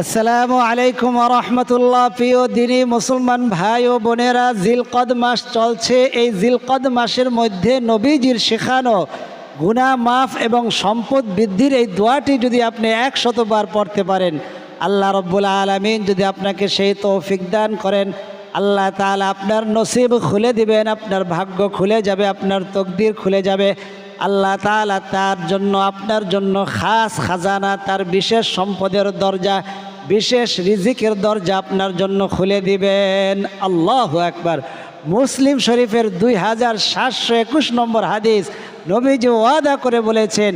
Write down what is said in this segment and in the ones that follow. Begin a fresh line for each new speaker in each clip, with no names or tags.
আসসালামু আলাইকুম রহমতুল্লাহ। প্রিয় দিনী মুসলমান ভাই ও বোনেরা, জিলকদ মাস চলছে। এই জিলকদ মাসের মধ্যে নবীজির শেখানো গুণা মাফ এবং সম্পদ বৃদ্ধির এই দোয়াটি যদি আপনি একশতবার পড়তে পারেন, আল্লাহ রব্বুল আলমিন যদি আপনাকে সেই তৌফিক দান করেন, আল্লাহ তাআলা আপনার নসিব খুলে দিবেন, আপনার ভাগ্য খুলে যাবে, আপনার তকদির খুলে যাবে। আল্লাহ তালা তার জন্য, আপনার জন্য খাস খাজানা, তার বিশেষ সম্পদের দরজা, বিশেষ রিজিকের দরজা আপনার জন্য খুলে দিবেন। আল্লাহ একবার মুসলিম শরীফের দুই হাজার সাতশো একুশ নম্বর হাদিস নবীজি ওয়াদা করে বলেছেন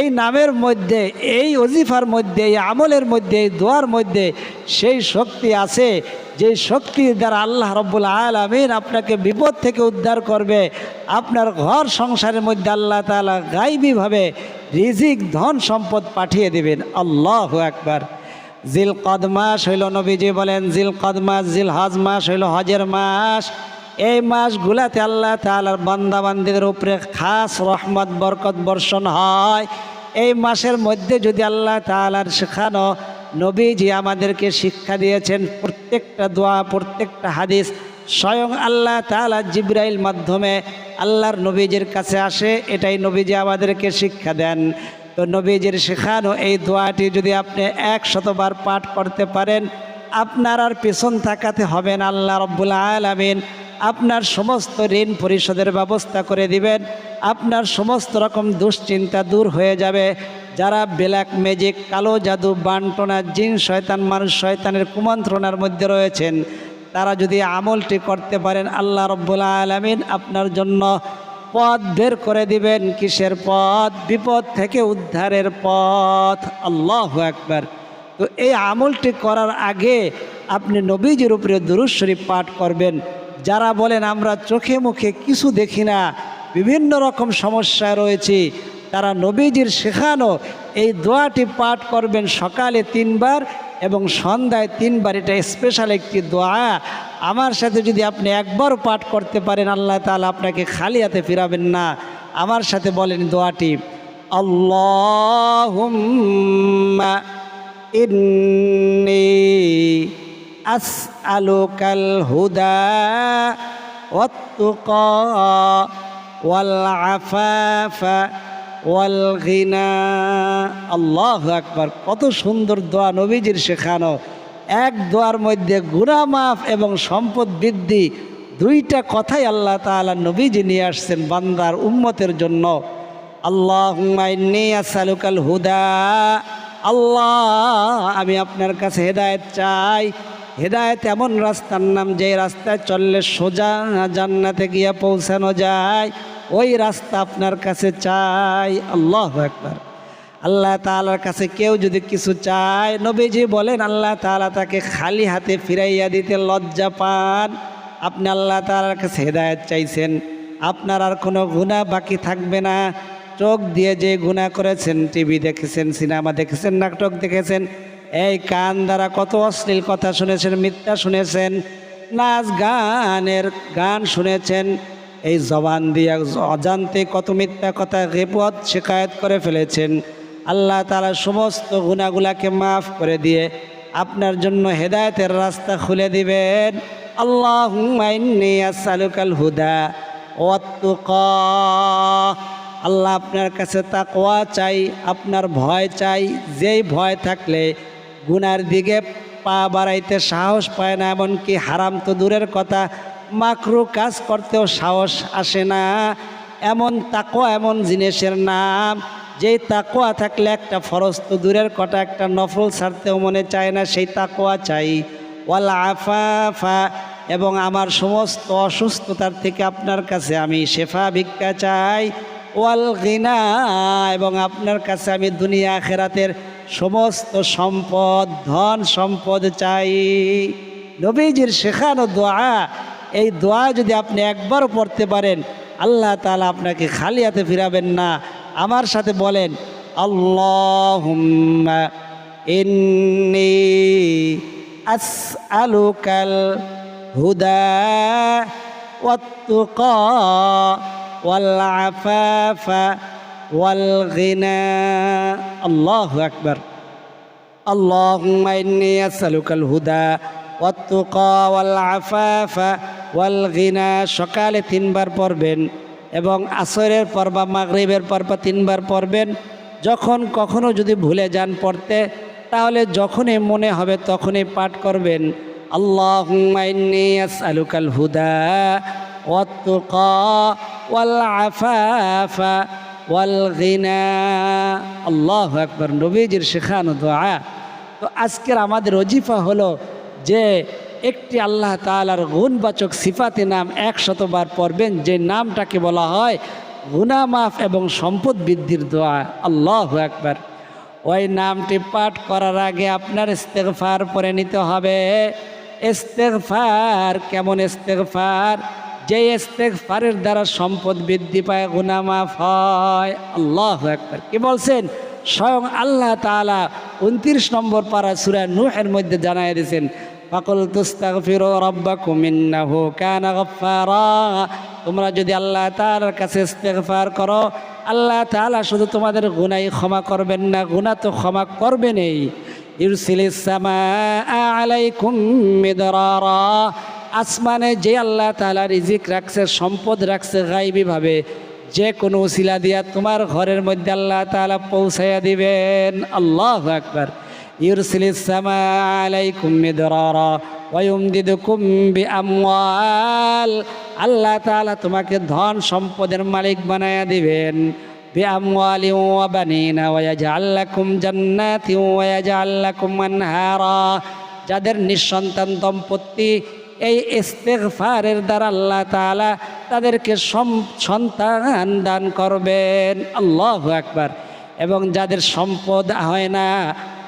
এই নামের মধ্যে, এই অজিফার মধ্যে, এই আমলের মধ্যে, এই দোয়ার মধ্যে সেই শক্তি আছে যে শক্তি দ্বারা আল্লাহ রব্বুল আলমিন আপনাকে বিপদ থেকে উদ্ধার করবে। আপনার ঘর সংসারের মধ্যে আল্লাহ তালা গাইবীভাবে রিজিক, ধন সম্পদ পাঠিয়ে দেবেন। আল্লাহ একবার জিল কদ মাস হইল নবীজি বলেন জিল কদ মাস জিল হজ মাস হইল হজের মাস। এই মাসগুলাতে আল্লাহ তালার বান্দাবান্দিদের উপরে খাস রহমত, বরকত বর্ষণ হয়। এই মাসের মধ্যে যদি আল্লাহ তালার শেখানো নবীজি আমাদেরকে শিক্ষা দিয়েছেন, প্রত্যেকটা দোয়া, প্রত্যেকটা হাদিস স্বয়ং আল্লাহ তালা জিব্রাইল মাধ্যমে আল্লাহর নবীজির কাছে আসে, এটাই নবীজি আমাদেরকে শিক্ষা দেন। তো নবীজির শেখানো এই দোয়াটি যদি আপনি এক শতবার পাঠ করতে পারেন, আপনার আর পেছন থাকাতে হবেন আল্লাহ রব্বুল আলমিন আপনার সমস্ত ঋণ পরিশোধের ব্যবস্থা করে দিবেন। আপনার সমস্ত রকম দুশ্চিন্তা দূর হয়ে যাবে। যারা ব্ল্যাক ম্যাজিক, কালো জাদু, বান্টনা, জিন, শয়তান, মানুষ, শয়তানের কুমন্ত্রণার মধ্যে রয়েছেন, তারা যদি আমলটি করতে পারেন, আল্লাহ রব্বুল আলমিন আপনার জন্য পথ বের করে দিবেন, কিসের পথ? বিপদ থেকে উদ্ধারের পথ। আল্লাহ একবার তো এই আমলটি করার আগে আপনি নবীজির উপরে দুরুশ্বরী পাঠ করবেন। যারা বলেন, আমরা চোখে মুখে কিছু দেখি না, বিভিন্ন রকম সমস্যায় রয়েছে। তারা নবীজির শেখানো এই দোয়াটি পাঠ করবেন সকালে তিনবার এবং সন্ধ্যায় তিনবার। এটা স্পেশাল একটি দোয়া। আমার সাথে যদি আপনি একবার পাঠ করতে পারেন, আল্লাহ তাআলা আপনাকে খালি হাতে ফিরাবেন না। আমার সাথে বলেন দোয়াটি ইন্নি আসআলুকাল হুদা ওয়াত্তুকা ওয়াল আফাফা ওয়াল গিনা আল্লাহ আকবার, কত সুন্দর দোয়া নবীজির শেখানো। এক দোয়ার মধ্যে গুণা মাফ এবং সম্পদ বৃদ্ধি, দুইটা কথাই আল্লাহ তাআলা নবীজি নিয়ে আসছেন বান্দার উম্মতের জন্য। আল্লাহ আসালুকাল হুদা। আল্লাহ, আমি আপনার কাছে হেদায়েত চাই। হেদায়েত এমন রাস্তার নাম, যে রাস্তায় চললে সোজা জান্নাতে গিয়ে পৌঁছানো যায়। ওই রাস্তা আপনার কাছে চাই। আল্লাহ একবার আল্লাহ তালার কাছে কেউ যদি কিছু চায়, নবীজি বলেন, আল্লাহ তালা তাকে খালি হাতে ফিরাইয়া দিতে লজ্জা পান। আপনি আল্লাহ তালার কাছে হেদায়ত চাইছেন। আপনার আর কোনো গুণা বাকি থাকবে না। চোখ দিয়ে যে গুণা করেছেন, টিভি দেখেছেন, সিনেমা দেখেছেন, নাটক দেখেছেন এই কান দ্বারা কত অশ্লীল কথা শুনেছেন, মিথ্যা শুনেছেন, নাচ গানের গান শুনেছেন, এই জবান দিয়ে অজান্তে কত মিথ্যা কথা রেপথ শিকায়ত করে ফেলেছেন। আল্লাহ তালা সমস্ত গুণাগুলাকে মাফ করে দিয়ে আপনার জন্য হেদায়তের রাস্তা খুলে দিবেন। আল্লাহ আসালুকাল হুদা আল্লাহ আপনার কাছে তাকওয়া চাই, আপনার ভয় চাই, যেই ভয় থাকলে গুনার দিকে পা বাড়াইতে সাহস পায় না, এমনকি হারাম তো দূরের কথা। মাকরু কাজ করতেও সাহস আসে না। এমন তাকোয়া এমন জিনিসের নাম। যেই তাকোয়া থাকলে একটা ফরজ তো দূরের কটা একটা নফল ছাড়তেও মনে চায় না, সেই তাকোয়া চাই। ওয়াল আফাফা, এবং আমার সমস্ত অসুস্থতার থেকে আপনার কাছে আমি শেফা ভিক্ষা চাই। ওয়াল গিনা, এবং আপনার কাছে আমি দুনিয়া খেরাতের সমস্ত সম্পদ, ধন সম্পদ চাই। নবীজির শেখানো দোয়া, এই দোয়া যদি আপনি একবার পড়তে পারেন, আল্লাহ তালা আপনাকে খালি হাতে ফিরাবেন না। আমার সাথে বলেন আল্লাহ ইন্নি হুদা ওয়াত্তুকা ওয়াল গিনা আল্লাহু আকবার اللهم إني أسألك الهدى والتقى والعفاف والغنى সকালে তিনবার পড়বেন এবং আসরের পর বা মাগরিবের পর বা তিনবার পড়বেন যখন কখনো যদি ভুলে যান পড়তে তাহলে যখনই মনে হবে তখনই পাঠ করবেন اللهم إني أسألك الهدى والتقى والعفاف ওয়াল আল্লাহ একবার নবীজির শেখানো দোয়া। তো আজকের আমাদের অজিফা হলো যে একটি আল্লাহ তালার গুণবাচক সিফাতে নাম একশতবার পড়বেন, যে নামটাকে বলা হয় গুণামাফ এবং সম্পদ বৃদ্ধির দোয়া। আল্লাহ একবার ওই নামটি পাঠ করার আগে আপনার ইস্তেকফার পরে নিতে হবে। ইস্তেকফার কেমন ইস্তেকফার যে ইস্তেগফারের দ্বারা সম্পদ বৃদ্ধি পায় গুনামাফ হয়। আল্লাহ একবার কি বলছেন? স্বয়ং আল্লাহ তাআলা উনত্রিশ নম্বর পারা সুরা নুহের মধ্যে জানাই দিয়েছেন, ফাকুল তুস্তাগফিরু রাব্বাকুম ইন্নাহু কানা গফফারা। তোমরা যদি আল্লাহ তাআলার কাছে ইস্তেগফার করো, আল্লাহ তাআলা শুধু তোমাদের গুনাই ক্ষমা করবেন না, গুনাহ তো ক্ষমা করবেনই। ইউরসিলিস সামা আলাইকুম মিদরারা। আসমানে যে আল্লাহ তালা রিজিক রাখছে, সম্পদ রাখছে গাইবীভাবে, যে কোনো উসিলা দিয়া তোমার ঘরের মধ্যে আল্লাহ তালা পৌঁছাইয়া দিবেন। আল্লাহু বিআমওয়াল। আল্লাহ তাআলা তোমাকে ধন সম্পদের মালিক বানায়া দিবেন। যাদের নিঃসন্তান দম্পতি এই ইস্তেগফারের দ্বারা আল্লাহ তাআলা তাদেরকে সন্তান দান করবেন। আল্লাহু একবার এবং যাদের সম্পদ হয় না,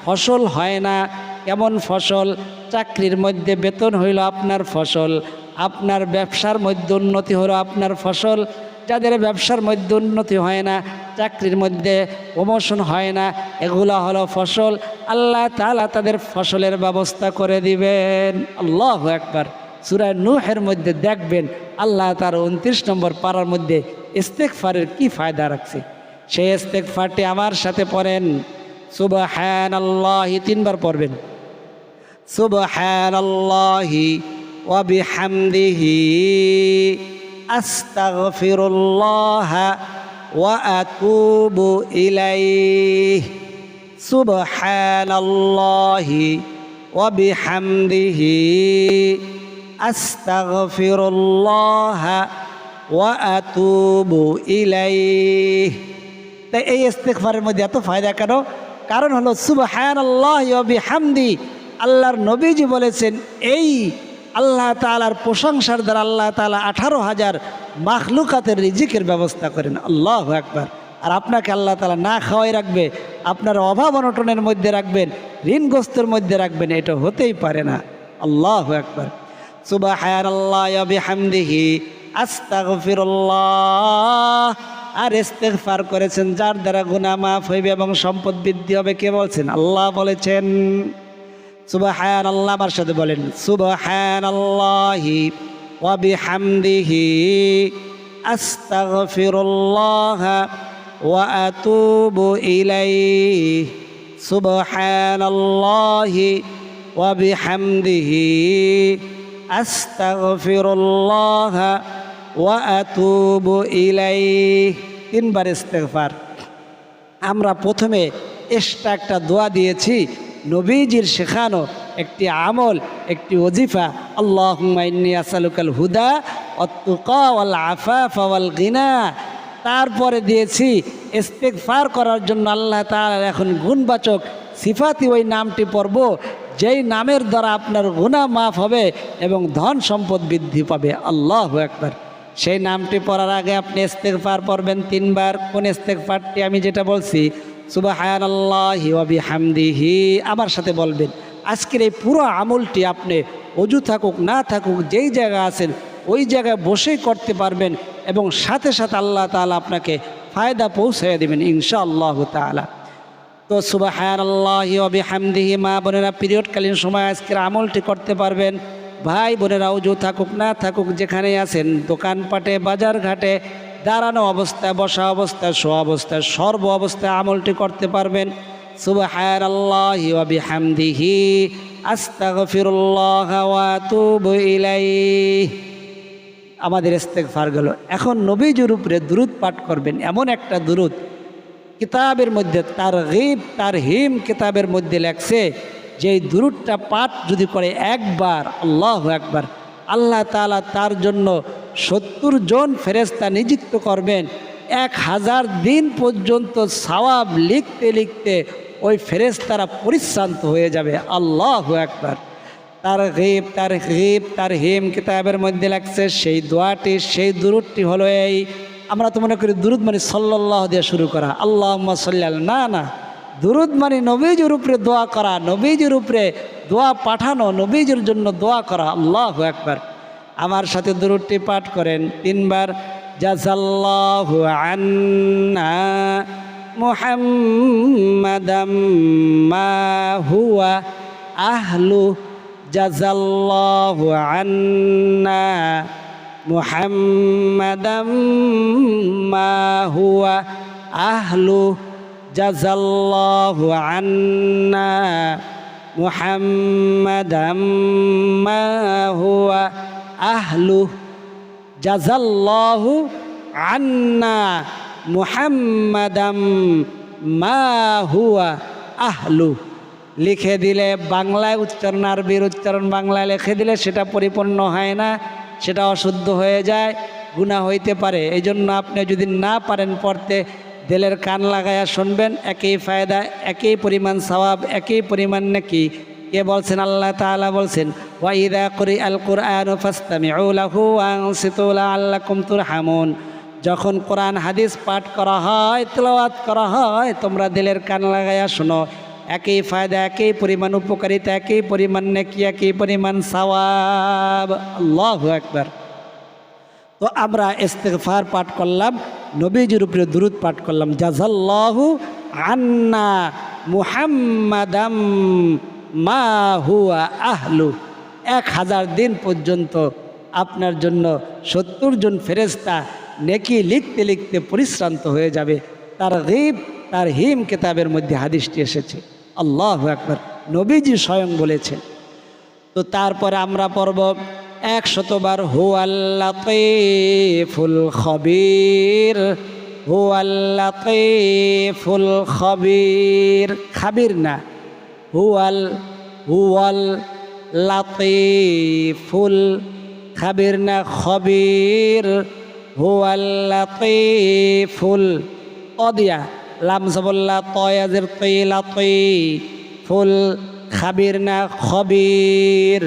ফসল হয় না, কেমন ফসল? চাকরির মধ্যে বেতন হইল আপনার ফসল, আপনার ব্যবসার মধ্যে উন্নতি হলো আপনার ফসল, যাদের ব্যবসার মধ্যে উন্নতি হয় না, চাকরির মধ্যে প্রমোশন হয় না, এগুলো হলো ফসল। আল্লাহ তাআলা তাদের ফসলের ব্যবস্থা করে দিবেন। আল্লাহ একবার সুরায় নুহের মধ্যে দেখবেন আল্লাহ তার উনত্রিশ নম্বর পাড়ার মধ্যে ইস্তেকফারের কি ফায়দা রাখছে। সেই ইস্তেকফারটি আমার সাথে পড়েন। শুভ সুবহান আল্লাহি তিনবার পড়বেন। সুবহান আল্লাহি ওয়াবিহামদিহি আস্তাগফিরুল্লাহ ওয়া আতুবু ইলাইহি। সুবহান আল্লাহি ওয়াবিহামদিহি আস্তাগফিরুল্লাহ ওয়া আতুবু ইলাইহি। তাই এই ইস্তেগফারের মধ্যে এত ফায়দা কেন? কারণ হলো সুবহান আল্লাহ হামদি আল্লাহর নবীজি বলেছেন, এই আল্লাহ তালার প্রশংসার দ্বারা আল্লাহ তালা আঠারো হাজার মাখলুকাতের রিজিকের ব্যবস্থা করেন। আল্লাহ একবার আর আপনাকে আল্লাহ তালা না খাওয়াই রাখবে, আপনার অভাব অনটনের মধ্যে রাখবেন, ঋণগ্রস্তের মধ্যে রাখবেন, এটা হতেই পারে না। আল্লাহ একবার সুবাহান আল্লাহ বিহামদিহি, আস্তাগফিরুল্লাহ। আর ইস্তেগফার করেছেন, যার দ্বারা গুনাহ মাফ হইবে এবং সম্পদ বৃদ্ধি হবে, কে বলছেন? আল্লাহ বলেছেন। সুবাহান আল্লাহ আমার সাথে বলেন সুবাহান আল্লাহি ওয়া বিহামদিহি, আস্তাগফিরুল্লাহ ওয়া আতুবু ইলাইহি। সুবহানাল্লাহি ওয়া বিহামদিহি। আস্তাগফিরুল্লাহ ওয়া আতুবু ইলাইহি। তিনবার ইস্তেগফার। আমরা প্রথমে এক্সট্রা একটা দোয়া দিয়েছি, নবীজির শেখানো একটি আমল, একটি ওজিফা আল্লাহ আসালুকাল হুদা অত্তুকা ওয়াল আফাফা ওয়াল গিনা। তারপরে দিয়েছি, ইস্তেগফার করার জন্য আল্লাহ তাআলার এখন গুণবাচক সিফাতি ওই নামটি পড়ব, যেই নামের দ্বারা আপনার গুণা মাফ হবে এবং ধন সম্পদ বৃদ্ধি পাবে। আল্লাহ একবার সেই নামটি পড়ার আগে আপনি ইস্তেগফার পড়বেন তিনবার। কোন ইস্তেগফারটি আমি যেটা বলছি সুবাহান আল্লাহি ওয়াবি হামদিহি আমার সাথে বলবেন। আজকের এই পুরো আমলটি আপনি অজু থাকুক, না থাকুক, যেই জায়গা আছেন, ওই জায়গায় বসেই করতে পারবেন এবং সাথে সাথে আল্লাহ তাআলা আপনাকে ফায়দা পৌঁছাইয়া দেবেন ইনশা আল্লাহ তাআলা। তো সুবাহান আল্লাহি হামদিহি মা বোনেরা, পিরিয়ডকালীন সময় আজকের আমলটি করতে পারবেন। ভাই বোনেরা, উজু থাকুক, না থাকুক, যেখানে আছেন, দোকানপাটে বাজার ঘাটে দাঁড়ানো অবস্থায়, বসা অবস্থায়, শোয়া অবস্থায়, সর্ব অবস্থায় আমলটি করতে পারবেন। সুবহানাল্লাহি ওয়া বিহামদিহি, আস্তাগফিরুল্লাহ ওয়া আতুবু ইলাইহি। আমাদের গেল। এখন নবীজির উপরে দুরুদ পাঠ করবেন, এমন একটা দুরুদ। কিতাবের মধ্যে, তার গিব তার হিম কিতাবের মধ্যে লেখছে যে এই পাঠ যদি করে একবার, আল্লাহ একবার আল্লাহ তাআলা তার জন্য সত্তর জন ফেরেস্তা নিযুক্ত করবেন, এক হাজার দিন পর্যন্ত সওয়াব লিখতে লিখতে ওই ফেরেস্তারা পরিশ্রান্ত হয়ে যাবে, আল্লাহ একবার তার গিব তার গিব তার হিম কিতাবের মধ্যে লাগছে সেই দোয়াটি, সেই দুরুদটি হলো এই আমরা তো মনে করি দুরুদ মানে সাল্লাহ দিয়ে শুরু করা। আল্লাহ সাল্লাল না না। দুরুদ মানে নবীজির উপরে দোয়া করা, নবীজির উপরে দোয়া পাঠানো, নবীজির জন্য দোয়া করা। আল্লাহ একবার আমার সাথে দুরুদটি পাঠ করেন। তিনবার জাজাল্লাহু আন্না আহলু জাজাল্লাহু আন্না মুহাম্মাদাম মা হুয়া আহলু জাজাল্লাহু আন্না মুহাম্মাদাম মা হুয়া আহলু জাজাল্লাহু আন্না মুহাম্মাদাম মা হুয়া আহলু। লিখে দিলে বাংলায় উচ্চারণ, আরবির উচ্চারণ বাংলায় লিখে দিলে সেটা পরিপূর্ণ হয় না। সেটা অশুদ্ধ হয়ে যায় গুণা হইতে পারে। এই জন্য আপনি যদি না পারেন পড়তে, দিলের কান লাগায়া শুনবেন, একই ফায়দা, একই পরিমাণ সওয়াব, একই পরিমাণ নাকি। কে বলছেন? আল্লাহ তাআলা বলছেন ওয়াইদা করি আল কুরআন ফাস্তামিউ লাহু ওয়ানসিতু লাআল্লাকুম তুরহামুন। যখন কোরআন হাদিস পাঠ করা হয়, তেলাওয়াত করা হয়, তোমরা দিলের কান লাগায়া শোনো। একই ফায়দা, একই পরিমাণ উপকারিতা, একই পরিমাণ নাকি, একই পরিমাণ সওয়াব। আল্লাহু আকবার। তো আমরা ইস্তেগফার পাঠ করলাম, নবীজির উপরে দুরুদ পাঠ করলাম জাজাল্লাহু আন্না মুহাম্মাদাম মা হুয়া আহলু। এক হাজার দিন পর্যন্ত আপনার জন্য সত্তর জন ফেরেস্তা নেকি লিখতে লিখতে পরিশ্রান্ত হয়ে যাবে। তার গিব, তার হিম কিতাবের মধ্যে হাদিসটি এসেছে। আল্লাহ একবার নবীজি স্বয়ং বলেছেন। তো তারপরে আমরা পড়ব একশতবার হু আল্লাহ ফুল খবির হু আল্লাহ ফুল খবির, খাবির না, হুয়াল হুয়াল লাতিফুল খাবির না, খবির, হুয়াল লাতিফুল অদিয়া। লামসাবল্লা তয়াজের তৈ লাতই ফুল খাবির না খবির।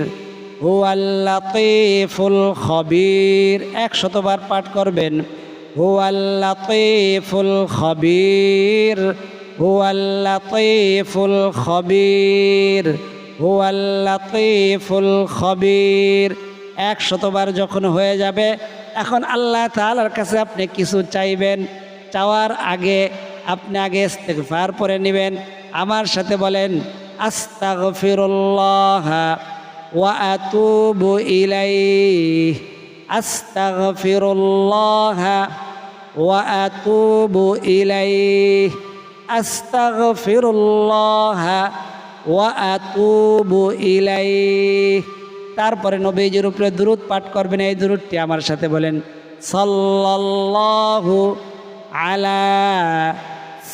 হুয়াল ফুল খবির। একশতবার পাঠ করবেন হুয়াল ফুল খবির। হুয়াল ফুল খবির। হুয়াল ফুল খবির। একশতবার যখন হয়ে যাবে, এখন আল্লাহ তালার কাছে আপনি কিছু চাইবেন, চাওয়ার আগে আপনি আগে ইস্তেগফার পরে নেবেন। আমার সাথে বলেন ওয়া ওয়া ওয়া তারপরে নবীজির উপরে দুরুদ পাঠ করবেন। এই দুরুদটি আমার সাথে বলেন, সাল্লাল্লাহু আলা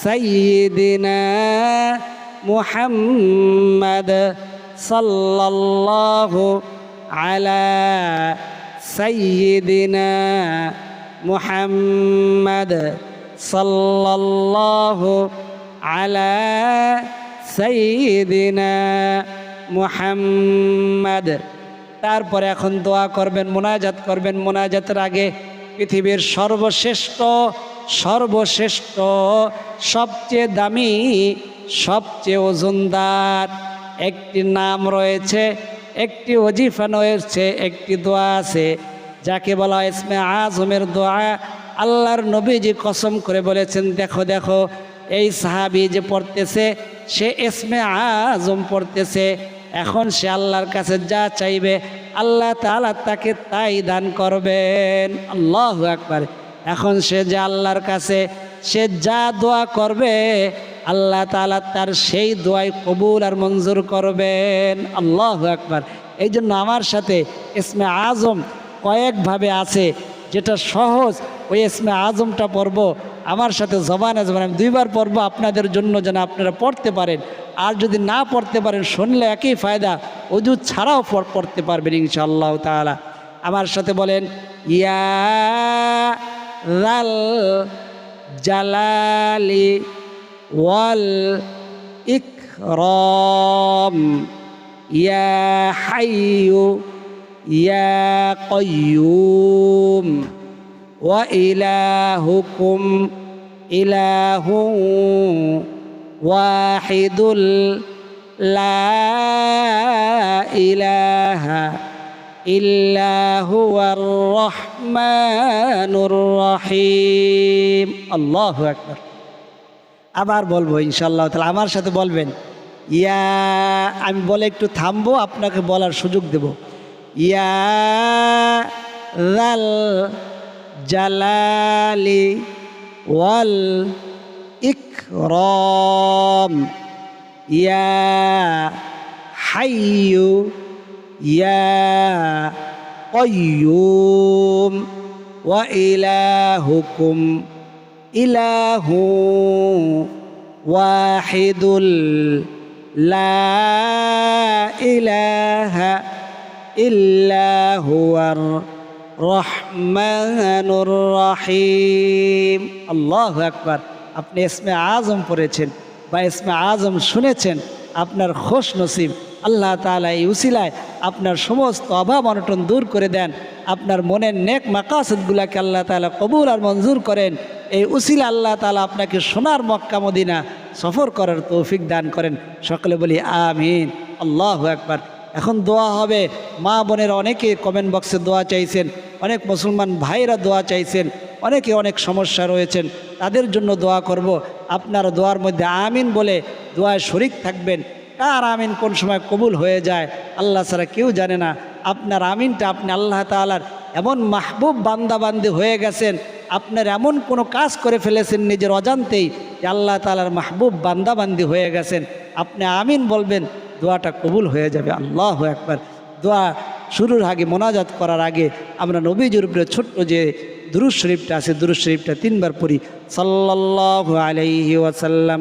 সাইয়্যিদিনা মুহাম্মাদ সাল্লাল্লাহু আলা সাইয়্যিদিনা মুহাম্মাদ সাল্লাল্লাহু আলা সাইয়্যিদিনা মুহাম্মাদ তারপরে এখন দোয়া করবেন, মোনাজাত করবেন। মোনাজাতের আগে পৃথিবীর সর্বশ্রেষ্ঠ সর্বশ্রেষ্ঠ, সবচেয়ে দামি, সবচেয়ে ওজনদার। একটি নাম রয়েছে, একটি অজিফা রয়েছে, একটি দোয়া আছে, যাকে বলা হয় ইসমে আজমের দোয়া। আল্লাহর নবীজি কসম করে বলেছেন, দেখো দেখো, এই সাহাবি যে পড়তেছে, সে ইসমে আজম পড়তেছে। এখন সে আল্লাহর কাছে যা চাইবে, আল্লাহ তাআলা তাকে তাই দান করবেন। আল্লাহ একবার এখন সে যে আল্লাহর কাছে, সে যা দোয়া করবে, আল্লাহ তাআলা তার সেই দোয়াই কবুল আর মঞ্জুর করবেন। আল্লাহ একবার এই জন্য আমার সাথে ইসমে আজম কয়েকভাবে আছে, যেটা সহজ। ওই ইসমে আজমটা পড়ব। আমার সাথে জবান জবান আমি দুইবার পড়ব। আপনাদের জন্য যেন আপনারা পড়তে পারেন। আর যদি না পড়তে পারেন, শুনলে একই ফায়দা। অজু ছাড়াও পড়- পড়তে পারবেন ইনশাআল্লাহ তাআলা। আমার সাথে বলেন, ইয়া ذا الجلال والإكرام يا حي يا قيوم وإلهكم إله واحد لا إله إلا ইল্লাহু রহমানুর রহিম। আল্লাহ একবার আবার বলব ইনশাল্লাহ তাহলে আমার সাথে বলবেন, ইয়া, আমি বলে একটু থামবো, আপনাকে বলার সুযোগ দেব। ইয়া রাল জালালি ওয়াল ইকরম। ইয়া হাইয়ু ইয়া কয়্যুম ওয়া ইলাহুকুম إله واحد لا إله إلا هو الرحمن الرحيم الله أكبر আপনি ইসমে আজম পড়েছেন বা ইসমে আজম শুনেছেন আপনার খোশ নসিব আল্লাহ তাআলা এই উসিলায় আপনার সমস্ত অভাব অনটন দূর করে দেন। আপনার মনের নেক মাকাসদগুলাকে আল্লাহ তাআলা কবুল আর মঞ্জুর করেন। এই উসিলা আল্লাহ তাআলা আপনাকে সোনার মক্কা মদিনা সফর করার তৌফিক দান করেন। সকলে বলি আমিন। আল্লাহ একবার এখন দোয়া হবে। মা বোনের অনেকে কমেন্ট বক্সে দোয়া চাইছেন। অনেক মুসলমান ভাইরা দোয়া চাইছেন। অনেকে অনেক সমস্যা রয়েছেন। তাদের জন্য দোয়া করব। আপনার দোয়ার মধ্যে আমিন বলে দোয়ায় শরিক থাকবেন। কার আমিন কোন সময় কবুল হয়ে যায়? আল্লাহ ছাড়া কেউ জানে না। আপনার আমিনটা আপনি আল্লাহ তালার এমন মাহবুব বান্দাবান্দি হয়ে গেছেন, আপনার এমন কোনো কাজ করে ফেলেছেন নিজের অজান্তেই যে আল্লাহ তালার মাহবুব বান্দাবান্দি হয়ে গেছেন। আপনি আমিন বলবেন, দোয়াটা কবুল হয়ে যাবে। আল্লাহ একবার দোয়া শুরুর আগে, মোনাজাত করার আগে আমরা নবীজির উপরে ছোট্ট যে দুরুজ শরীফটা আছে দুরুজ শরীফটা তিনবার পড়ি। সাল্লাল্লাহু আলাইহি ওয়াসাল্লাম।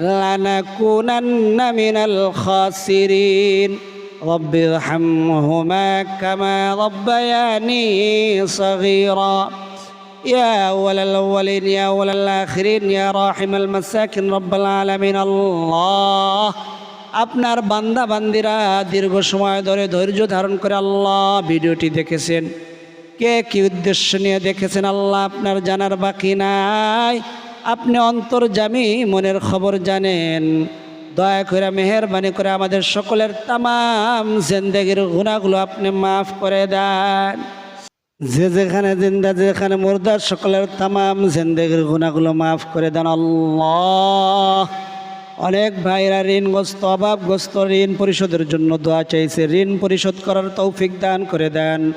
لنكونن من الخاسرين رب ارحمهما كما ربياني صغيرا يا أول الأولين يا أول الآخرين يا راحم المساكن رب العالمين الله আপনার বান্দা বান্দিরা দীর্ঘ সময় ধরে ধৈর্য ধারণ করে আল্লাহ ভিডিওটি দেখেছেন কে কি উদ্দেশ্য নিয়ে দেখেছেন আল্লাহ আপনার জানার বাকি নাই আপনি অন্তর্জামী মনের খবর জানেন। দয়া করে মেহরবানি করে আমাদের সকলের তামাম জেন্দেগির গুণাগুলো আপনি মাফ করে দেন। যে যেখানে জিন্দা, যেখানে মুর্দার সকলের তামাম জেন্দেগির গুণাগুলো মাফ করে দেন আল্লাহ। অনেক ভাইরা ঋণগ্রস্ত, অভাবগ্রস্ত ঋণ পরিশোধের জন্য দোয়া চাইছে। ঋণ পরিশোধ করার তৌফিক দান করে দেন।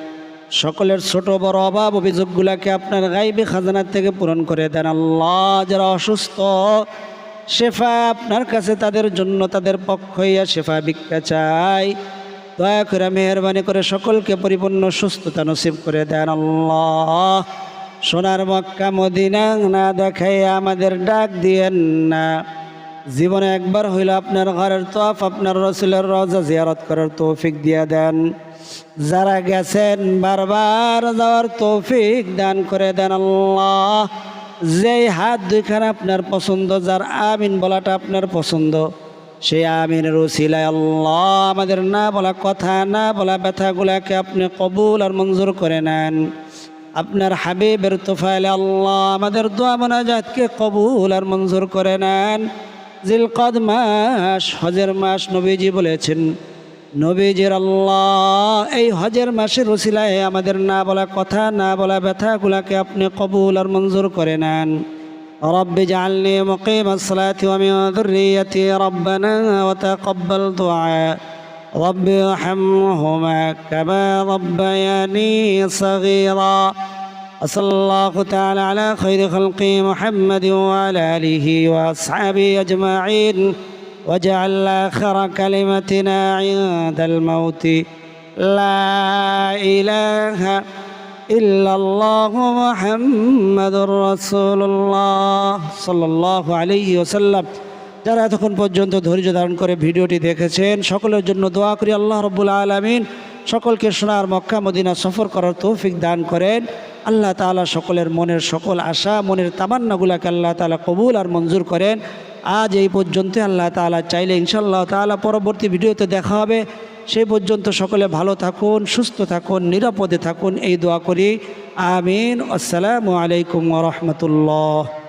সকলের ছোট বড় অভাব অভিযোগগুলাকে আপনার গাইবে খাজানার থেকে পূরণ করে দেন আল্লাহ। যারা অসুস্থ, শেফা আপনার কাছে তাদের জন্য তাদের পক্ষ হইয়া শেফা ভিক্ষা চাই। দয়া করে মেহরবানি করে সকলকে পরিপূর্ণ সুস্থতা নসিব করে দেন আল্লাহ। সোনার মক্কা মদিনা না দেখাই আমাদের ডাক দিয়েন না। জীবনে একবার হইল আপনার ঘরের তোয়াফ আপনার রসুলের রজা জিয়ারত করার তৌফিক দিয়া দেন। যারা গেছেন বারবার যাওয়ার তৌফিক দান করে দেন আল্লাহ। যেই হাত দুইখানে আপনার পছন্দ, যার আমিন বলাটা আপনার পছন্দ, সেই আমিনের ওসিলায় আল্লাহ আমাদের না বলা কথা, না বলা ব্যথাগুলাকে আপনি কবুল আর মঞ্জুর করে নেন। আপনার হাবিবের তোফাইলে আল্লাহ আমাদের দোয়া মোনাজাতকে কবুল আর মঞ্জুর করে নেন। জিলকদ মাস হজের মাস নবীজি বলেছেন নবীজির আল্লাহ এই হজের মাসের রসিলায় আমাদের না বলা কথা না বলা ব্যথাগুলাকে আপনি কবুল আর মঞ্জুর করে নেন رب اجعلني مقيم الصلاة ومن ذريتي ربنا وتقبل دعاء رب ارحمهما كما ربياني صغيرا وصلى الله تعالى على خير خلقه محمد وعلى آله وأصحابه أجمعين واجعل آخر كلمتنا عند الموت لا إله إلا الله محمد رسول الله صلى الله عليه وسلم যারা এতক্ষণ পর্যন্ত ধৈর্য ধারণ করে ভিডিওটি দেখেছেন সকলের জন্য দোয়া করি আল্লাহ রব্বুল আলমিন সকলকে সোনার মক্কা মদিনা সফর করার তৌফিক দান করেন আল্লাহ তালা সকলের মনের সকল আশা, মনের তামান্নাগুলাকে আল্লাহ তালা কবুল আর মঞ্জুর করেন। আজ এই পর্যন্ত আল্লাহ তালা চাইলে ইনশাল্লাহ তালা পরবর্তী ভিডিওতে দেখা হবে। সেই পর্যন্ত সকলে ভালো থাকুন, সুস্থ থাকুন, নিরাপদে থাকুন, এই দোয়া করি। আমিন। আসসালামু আলাইকুম রহমতুল্লাহ।